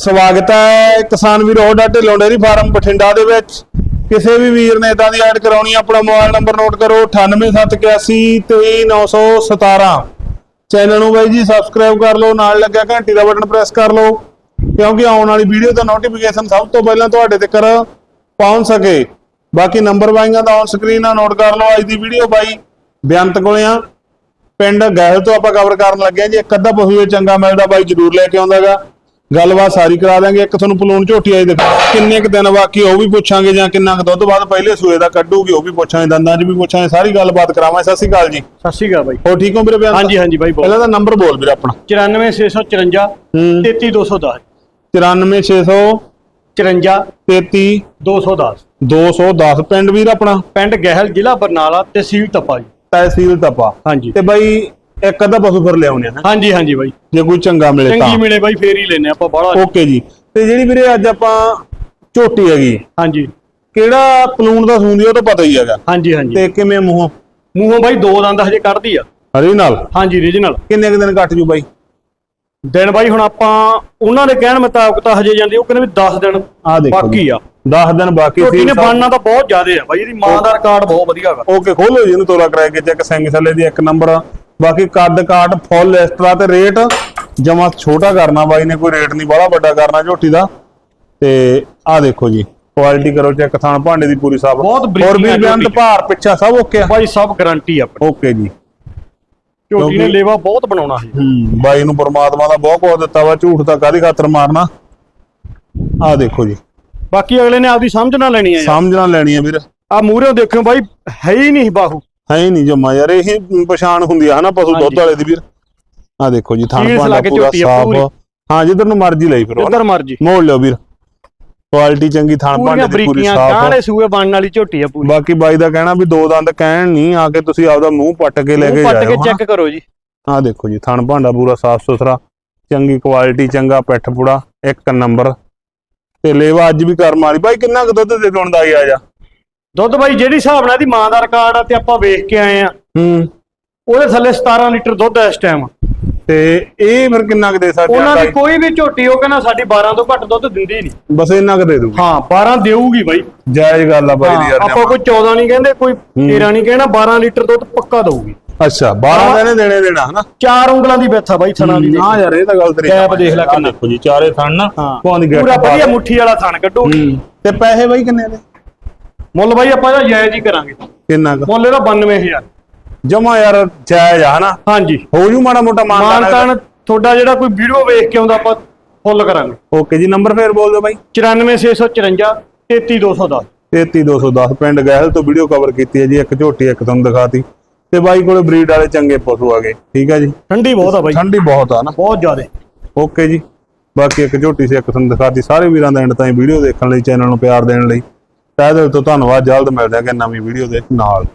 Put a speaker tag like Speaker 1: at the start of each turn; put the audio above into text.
Speaker 1: ਸਵਾਗਤ ਹੈ ਕਿਸਾਨ ਵੀਰ ਹੋਡਾ ਢਿੱਲੋਂ ਡੇਅਰੀ ਫਾਰਮ ਬਠਿੰਡਾ ਦੇ ਵਿੱਚ। ਕਿਸੇ ਵੀ ਵੀਰ ਨੇ ਇਦਾਂ ਦੀ ਐਡ ਕਰਾਉਣੀ ਆਪਣਾ ਮੋਬਾਈਲ ਨੰਬਰ ਨੋਟ ਕਰੋ 9871823917 ਚੈਨਲ ਨੂੰ ਬਾਈ ਜੀ ਸਬਸਕ੍ਰਾਈਬ ਕਰ ਲਓ, ਨਾਲ ਲੱਗਿਆ ਘੰਟੀ ਦਾ ਬਟਨ ਪ੍ਰੈਸ ਕਰ ਲਓ, ਕਿਉਂਕਿ ਆਉਣ ਵਾਲੀ ਵੀਡੀਓ ਦਾ ਨੋਟੀਫਿਕੇਸ਼ਨ ਸਭ ਤੋਂ ਪਹਿਲਾਂ ਤੁਹਾਡੇ ਤੱਕ ਪਹੁੰਚ ਸਕੇ। ਬਾਕੀ ਨੰਬਰ ਬਾਈਆਂ ਦਾ ਔਨ ਸਕਰੀਨ ਆ ਨੋਟ ਕਰ ਲਓ, ਅੱਜ ਦੀ ਵੀਡੀਓ ਬਾਈ ਬੇਅੰਤ ਕੋਲੇ ਆ। ਪਿੰਡ ਗਹਿਲ ਤੋਂ ਆਪਾਂ ਕਵਰ ਕਰਨ ਲੱਗੇ ਆ ਜੀ, ਇੱਕ ਅੱਧਾ ਪਸ਼ੂ ਚੰਗਾ ਮਿਲਦਾ ਬਾਈ, ਜਰੂਰ ਲੈ ਕੇ ਆਉਂਦਾਗਾ। ਗੱਲਬਾਤ ਸਾਰੀ ਕਰਾ ਦਾਂਗੇ ਇੱਕ ਤੁਹਾਨੂੰ ਪਲੂਣ ਝੋਟੀ ਆਈ ਦਿਖਾ ਕਿੰਨੇ ਕੁ ਦਿਨ ਬਾਕੀ ਉਹ ਵੀ ਪੁੱਛਾਂਗੇ ਜਾਂ ਕਿੰਨਾ ਕੁ ਦੁੱਧ ਬਾਅਦ ਪਹਿਲੇ ਸੂਏ ਦਾ ਕੱਢੂਗੀ ਉਹ ਵੀ ਪੁੱਛਾਂਗੇ ਦੰਦਾਂ 'ਚ ਵੀ ਪੁੱਛਾਂਗੇ ਸਾਰੀ ਗੱਲਬਾਤ ਕਰਾਵਾਂਗੇ। ਸਤਿ ਸ਼੍ਰੀ ਅਕਾਲ ਜੀ।
Speaker 2: ਸਤਿ ਸ਼੍ਰੀ ਅਕਾਲ ਬਾਈ।
Speaker 1: ਹੋ ਠੀਕ ਹੋ ਵੀਰੇ ਬਿਆਨ
Speaker 2: ਹਾਂਜੀ ਹਾਂਜੀ ਬਾਈ
Speaker 1: ਪਹਿਲਾਂ ਤਾਂ ਨੰਬਰ ਬੋਲ ਵੀਰੇ ਆਪਣਾ।
Speaker 2: 94654
Speaker 1: ਹੂੰ।
Speaker 2: 33210
Speaker 1: 94600
Speaker 2: 54
Speaker 1: 33
Speaker 2: 210
Speaker 1: 210 ਪਿੰਡ ਵੀਰ ਆਪਣਾ?
Speaker 2: ਪਿੰਡ ਗਹਿਲ ਜ਼ਿਲ੍ਹਾ ਬਰਨਾਲਾ ਤਹਿਸੀਲ ਤਪਾ ਜੀ।
Speaker 1: ਤਹਿਸੀਲ ਤਪਾ।
Speaker 2: ਹਾਂਜੀ।
Speaker 1: ਤੇ ਬਾਈ ਇੱਕ ਅੱਧਾ ਪਸ਼ੂ ਫਿਰ ਲਿਆਉਣੇ ਆ
Speaker 2: ਹਾਂਜੀ ਹਾਂਜੀ ਬਾਈ।
Speaker 1: ਜੇ ਕੋਈ ਚੰਗਾ ਮਿਲੇ ਤਾਂ।
Speaker 2: ਚੰਗੀ ਮਿਲੇ ਬਾਈ ਫੇਰ ਹੀ ਲੈਨੇ ਆਪਾਂ ਬਾਹਲਾ
Speaker 1: ਓਕੇ ਜੀ। ਤੇ ਜਿਹੜੀ ਵੀਰੇ ਅੱਜ ਆਪਾਂ ਝੋਟੀ ਹੈਗੀ
Speaker 2: ਹਾਂਜੀ।
Speaker 1: ਕਿਹੜਾ ਪਲੂਣ ਦਾ ਸੂੰਦੀ ਉਹ ਤਾਂ ਪਤਾ ਹੀ ਹੈਗਾ।
Speaker 2: ਹਾਂਜੀ ਹਾਂਜੀ।
Speaker 1: ਤੇ ਕਿਵੇਂ ਮੂੰਹ?
Speaker 2: ਮੂੰਹੋਂ ਬਾਈ ਦੋ ਦੰਦ ਹਜੇ ਕੱਢਦੀ ਆ।
Speaker 1: ਹਰੀ ਨਾਲ?
Speaker 2: ਹਾਂਜੀ ਰੀਜਨਲ
Speaker 1: ਕਿੰਨੇ ਕੁ ਦਿਨ ਕੱਟ ਜੂ ਬਾਈ?
Speaker 2: ਦਿਨ ਬਾਈ ਹੁਣ ਆਪਾਂ ਉਹਨਾਂ ਦੇ ਕਹਿਣ ਮੁਤਾਬਕ ਤਾਂ ਹਜੇ ਜਾਂਦੇ ਉਹ ਕਹਿੰਦੇ ਵੀ 10 ਦਿਨ ਬਾਕੀ ਆ।
Speaker 1: 10 ਦਿਨ ਬਾਕੀ
Speaker 2: ਝੋਟੀ ਨੇ
Speaker 1: ਸਭ-
Speaker 2: ਬਣਨਾ ਤਾਂ ਬਹੁਤ ਜ਼ਿਆਦੇ ਆ ਬਾਈ ਇਹਦੀ ਮਾਂ ਦਾ ਰਿਕਾਰਡ ਬਹੁਤ ਵਧੀਆ ਹੈਗਾ।
Speaker 1: ਓਕੇ ਖੋਲੋ ਜੀ ਇਹਨੂੰ ਤੋਲਾ ਕਰਾ ਕੇ ਚੈੱਕ ਸਿੰਘ ਥੱਲੇ ਦੀ ਇੱਕ ਨੰਬਰ ਬਾਕੀ ਕੱਦ ਕਾਟ ਫੁੱਲ ਇਸ ਤਰ੍ਹਾਂ ਤੇ ਰੇਟ ਜਮਾ ਛੋਟਾ ਕਰਨਾ ਬਾਈ ਨੇ ਕੋਈ ਰੇਟ ਨਹੀਂ ਬੜਾ ਵੱਡਾ ਕਰਨਾ ਝੋਟੀ ਦਾ। ਤੇ ਆ ਦੇਖੋ ਜੀ ਕੁਆਲਿਟੀ ਕਰੋ ਚੈੱਕ ਥਾਣ ਭਾਂਡੇ ਦੀ ਪੂਰੀ ਸਾਫ਼।
Speaker 2: ਬਹੁਤ ਬਰੀਕੀ
Speaker 1: ਹੋਰ ਵੀ ਬੇਅੰਤ। ਭਾਰ ਪਿੱਛਾ ਸਭ ਓਕੇ ਆ।
Speaker 2: ਬਾਈ ਸਭ ਗਾਰੰਟੀ ਆਪਣੀ।
Speaker 1: ਓਕੇ ਜੀ।
Speaker 2: ਝੋਟੀ ਨੇ ਲੇਵਾ ਬਹੁਤ ਬਣਾਉਣਾ ਹੈ
Speaker 1: ਹੂੰ ਬਾਈ ਨੂੰ ਪਰਮਾਤਮਾ ਦਾ ਬਹੁਤ ਕੁਝ ਦਿੱਤਾ ਵਾ ਝੂਠ ਤਾਂ ਕਾਦੀ ਖਾਤਰ ਮਾਰਨਾ। ਆ ਦੇਖੋ ਜੀ।
Speaker 2: ਬਾਕੀ ਅਗਲੇ ਨੇ ਆਪਦੀ ਸਮਝ ਨਾਲ ਲੈਣੀ ਆ ਯਾਰ।
Speaker 1: ਸਮਝ ਨਾਲ ਲੈਣੀ ਆ ਵੀਰ।
Speaker 2: ਆ ਮੂਹਰੇ ਦੇਖਿਓ ਬਾਈ ਹੈ ਹੀ ਨਹੀਂ ਬਾਹੂ।
Speaker 1: ਹੈ ਨਹੀਂ ਜਮਾ ਯਾਰ ਇਹ ਪਛਾਣ ਹੁੰਦੀ ਆ ਹਨਾ ਪਸ਼ੂ ਦੁੱਧ। ਵਾਲੇ ਦੀ ਵੀਰ। ਆ ਦੇਖੋ ਜੀ ਥਣ
Speaker 2: ਕੇ
Speaker 1: ਪੂਰਾ
Speaker 2: ਆ
Speaker 1: ਸਾਫ਼। ਹਾਂ ਜਿੱਧਰ ਨੂੰ ਮਰਜ਼ੀ ਲਈ ਫਿਰ
Speaker 2: ਜਿੱਧਰ ਮਰਜ਼ੀ।
Speaker 1: ਮੋੜ ਲਿਓ ਵੀਰ। ਕੁਆਲਿਟੀ ਚੰਗੀ ਥਣ ਭਾਂਡੇ ਦੀ ਪੂਰੀ ਸਾਫ਼
Speaker 2: ਕਾਹਲੇ ਸੂਏ ਬਣਨ ਵਾਲੀ ਝੋਟੀ ਆ ਪੂਰੀ।
Speaker 1: ਬਾਕੀ ਬਾਈ ਦਾ ਕਹਿਣਾ ਵੀ ਦੋ ਦੰਦ ਕਹਿਣ ਨਹੀਂ ਆ ਕੇ ਤੁਸੀਂ ਆਪਦਾ ਮੂੰਹ ਪੱਟ ਕੇ ਲੈ ਕੇ
Speaker 2: ਮੂੰਹ ਪੱਟ ਕੇ
Speaker 1: ਜਾਓ
Speaker 2: ਚੈੱਕ ਕਰੋ ਜੀ।
Speaker 1: ਆ ਦੇਖੋ ਜੀ ਥਣ ਭਾਂਡਾ ਪੂਰਾ ਸਾਫ਼ ਸੁਥਰਾ ਚੰਗੀ ਕੁਆਲਿਟੀ ਚੰਗਾ ਪਿੱਠ ਪੂੜਾ ਇੱਕ ਨੰਬਰ। ਤੇ ਲੇਵਾ ਅੱਜ ਵੀ ਕਰ ਮਾਰੀ ਬਾਈ ਕਿੰਨਾ ਕੁ ਦੁੱਧ ਦੇ ਦੇਣ ਦਾ ਆ ਜਾ
Speaker 2: ਦੁੱਧ ਬਾਈ ਜਿਹੜੀ ਹਿਸਾਬ ਨਾਲ ਇਹਦੀ ਮਾਂ ਦਾ ਰਿਕਾਰਡ ਆ ਤੇ ਆਪਾਂ ਵੇਖ ਕੇ ਆਏ ਆ।
Speaker 1: ਹੂੰ।
Speaker 2: ਉਹਦੇ ਥੱਲੇ 17 ਲੀਟਰ ਦੁੱਧ ਆ ਇਸ ਟਾਈਮ
Speaker 1: ਤੇ ਇਹ ਫਿਰ ਕਿੰਨਾ ਕੁ ਦੇ ਸਕਦੇ
Speaker 2: ਉਹਨਾਂ ਦੀ ਕੋਈ ਵੀ ਝੋਟੀ ਉਹ ਕਹਿੰਦਾ ਸਾਡੀ 12 ਤੋਂ ਘੱਟ ਦੁੱਧ ਦਿੰਦੀ ਨਹੀਂ।
Speaker 1: ਬਸ ਇੰਨਾ ਕੁ ਦੇ ਦੂਗੀ
Speaker 2: ਹਾਂ 12 ਦੇਊਗੀ ਬਾਈ।
Speaker 1: ਜਾਇਜ਼ ਗੱਲ ਆ ਬਾਈ ਦੀ ਯਾਰ
Speaker 2: ਆਪਾਂ ਕੋਈ 14 ਨਹੀਂ ਕਹਿੰਦੇ ਕੋਈ 13 ਨਹੀਂ ਕਹਿਣਾ 12 ਲੀਟਰ ਦੁੱਧ ਪੱਕਾ ਦਊਗੀ।
Speaker 1: ਅੱਛਾ 12 ਦਿਨੇ ਦੇਣੇ ਦੇਣਾ ਹਨਾ?
Speaker 2: ਚਾਰ ਉਂਗਲਾਂ ਦੀ ਬੈਠਾ ਬਾਈ ਥਣਾ ਦੀ।
Speaker 1: ਹਾਂ ਯਾਰ ਇਹ ਤਾਂ ਗੱਲ ਤੇਰੀ
Speaker 2: ਗੈਪ ਦੇਖ ਲੈ ਕਿੰਨਾ।
Speaker 1: ਦੇਖੋ ਜੀ ਚਾਰੇ ਥਣ ਨਾ
Speaker 2: ਪੂਰਾ ਵਧੀਆ ਮੁੱਠੀ ਵਾਲਾ ਥਣ ਕੱਢੂਗੀ।
Speaker 1: ਹੂੰ। ਤੇ ਪੈਸੇ ਬਾਈ ਕਿੰਨੇ ਦੇ?
Speaker 2: ਮੁੱਲ ਬਾਈ ਆਪਾਂ ਇਹਦਾ ਜਾਇਜ਼ ਹੀ ਕਰਾਂਗੇ।
Speaker 1: ਕਿੰਨਾ ਕੁ?
Speaker 2: ਮੁੱਲ ਇਹਦਾ 92000
Speaker 1: ਜਮਾ ਯਾਰ ਜਾਇਜ਼ ਆ ਹਨਾ?
Speaker 2: ਹਾਂਜੀ।
Speaker 1: ਹੋ ਜੂ ਮਾੜਾ ਮੋਟਾ
Speaker 2: ਮਾਨਤਾਨ ਤੁਹਾਡਾ ਜਿਹੜਾ ਕੋਈ ਵੀਡੀਓ ਵੇਖ ਕੇ ਆਉਂਦਾ ਆਪਾਂ ਫੁੱਲ ਕਰਾਂਗੇ।
Speaker 1: ਓਕੇ ਜੀ ਨੰਬਰ ਫੇਰ ਬੋਲ ਦਿਓ ਬਾਈ।
Speaker 2: 94654 33210
Speaker 1: 33210 ਪਿੰਡ ਗਹਿਲ ਤੋਂ ਵੀਡੀਓ ਕਵਰ ਕੀਤੀ ਹੈ ਜੀ ਇੱਕ ਝੋਟੀ ਇੱਕ ਤੁਹਾਨੂੰ ਦਿਖਾਤੀ। ਤੇ ਬਾਈ ਕੋਲੇ ਬਰੀਡ ਵਾਲੇ ਚੰਗੇ ਪਸ਼ੂ ਆ ਗਏ ਠੀਕ ਹੈ ਜੀ?
Speaker 2: ਠੰਡੀ ਬਹੁਤ ਆ ਬਾਈ।
Speaker 1: ਠੰਡੀ ਬਹੁਤ ਆ ਨਾ
Speaker 2: ਬਹੁਤ ਜ਼ਿਆਦੇ।
Speaker 1: ਓਕੇ ਜੀ। ਬਾਕੀ ਇੱਕ ਝੋਟੀ ਸੀ ਇੱਕ ਤੁਹਾਨੂੰ ਦਿਖਾਤੀ ਸਾਰੇ ਵੀਰਾਂ ਦਾ ਐਂਡ ਤਾਈਂ ਵੀਡੀਓ ਦੇਖਣ ਲਈ ਚੈਨਲ ਨੂੰ ਪਿਆਰ ਦੇਣ ਲਈ। ਤਹਿ ਦਿਲ ਤੋਂ ਧੰਨਵਾਦ ਜਲਦ ਮਿਲਦੇ ਹਾਂ ਕਿ ਨਵੀਂ ਵੀਡੀਓ ਦੇ ਨਾਲ।